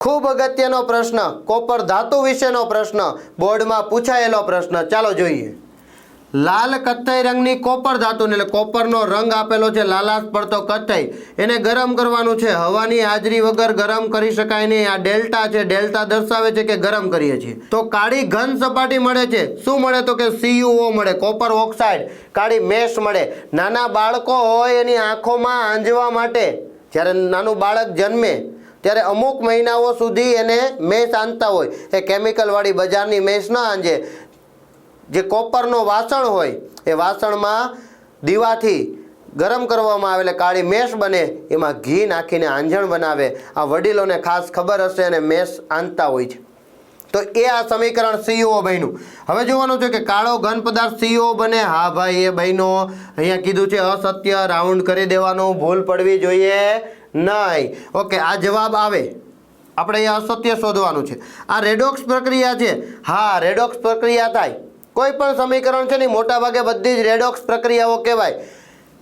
ખૂબ અગત્યનો પ્રશ્ન, કોપર ધાતુ વિશેનો પ્રશ્ન, બોર્ડમાં પૂછાયેલો પ્રશ્ન. ચાલો જોઈએ. લાલ કથ્થઈ રંગની કોપર ધાતુને એટલે કોપરનો રંગ આપેલો છે, લાલાશ પડતો કથ્થઈ. એને ગરમ કરવાનું છે. હવાની હાજરી વગર ગરમ કરી શકાય નહીં. આ ડેલ્ટા છે. ડેલ્ટા દર્શાવે છે કે ગરમ કરીએ છીએ. તો કાળી ઘન સપાટી મળે છે. શું મળે તો કે સીયુઓ મળે, કોપર ઓક્સાઇડ. કાળી મેશ મળે. નાના બાળકો હોય એની આંખોમાં આંજવા માટે. જ્યારે નાનું બાળક જન્મે ત્યારે અમુક મહિનાઓ સુધી એને મેષ આંધતા હોય. એ કેમિકલવાળી બજારની મેષ ન આંજે. જે કોપરનો વાસણ હોય, એ વાસણમાં દીવાથી ગરમ કરવામાં આવે એટલે કાળી મેશ બને, એમાં ઘી નાખીને આંજણ બનાવે. આ વડીલોને ખાસ ખબર હશે અને મેશ આંધતા હોય છે. તો એ આ સમીકરણ સીઓ બન્યું. હવે જોવાનું છે કે કાળો ઘન પદાર્થ સીઓ બને? હા ભાઈ, એ બહેનો અહીંયા કીધું છે અસત્ય, રાઉન્ડ કરી દેવાનું, ભૂલ પડવી જોઈએ. નહીં. ઓકે, આ જવાબ આવે. આપણે અહીંયા અસત્ય શોધવાનું છે. આ રેડોક્સ પ્રક્રિયા છે. હા, રેડોક્સ પ્રક્રિયા થાય. કોઈ પણ સમીકરણ છે ને મોટાભાગે બધી જ રેડોક્સ પ્રક્રિયાઓ કહેવાય.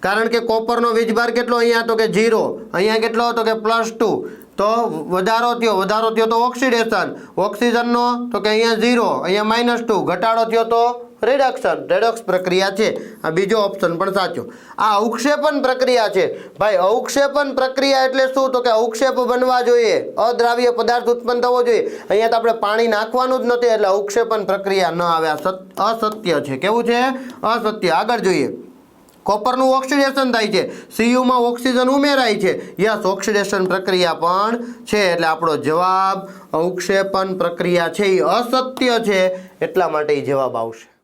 કારણ કે કોપરનો વીજભાર કેટલો અહીંયા તો કે ઝીરો, અહીંયા કેટલો તો કે પ્લસ ટુ. તો વધારો થયો વધારો થયો તો ઓક્સિડેશન. ઓક્સિજનનો તો કે અહીંયા ઝીરો, અહીંયા માઇનસ ટુ. ઘટાડો થયો તો રિડક્શન રેડોક્સ પ્રક્રિયા છે. આ બીજો ઓપ્શન પણ સાચો. આ અવક્ષેપણ પ્રક્રિયા છે. ભાઈ, અવક્ષેપણ પ્રક્રિયા એટલે શું? તો કે અવક્ષેપ બનવા જોઈએ. અદ્રાવ્ય પદાર્થ ઉત્પન્ન થવો જોઈએ. અહીંયા તો આપણે પાણી નાખવાનું જ નથી, એટલે અવક્ષેપણ પ્રક્રિયા ન આવે. અસત્ય છે. કેવું છે? અસત્ય. આગળ જોઈએ. કોપરનું ઓક્સિડેશન થાય છે. સીયુમાં ઓક્સિજન ઉમેરાય છે. યસ, ઓક્સિડેશન પ્રક્રિયા પણ છે. એટલે આપણો જવાબ અવક્ષેપન પ્રક્રિયા છે. એ અસત્ય છે. એટલા માટે એ જવાબ આવશે.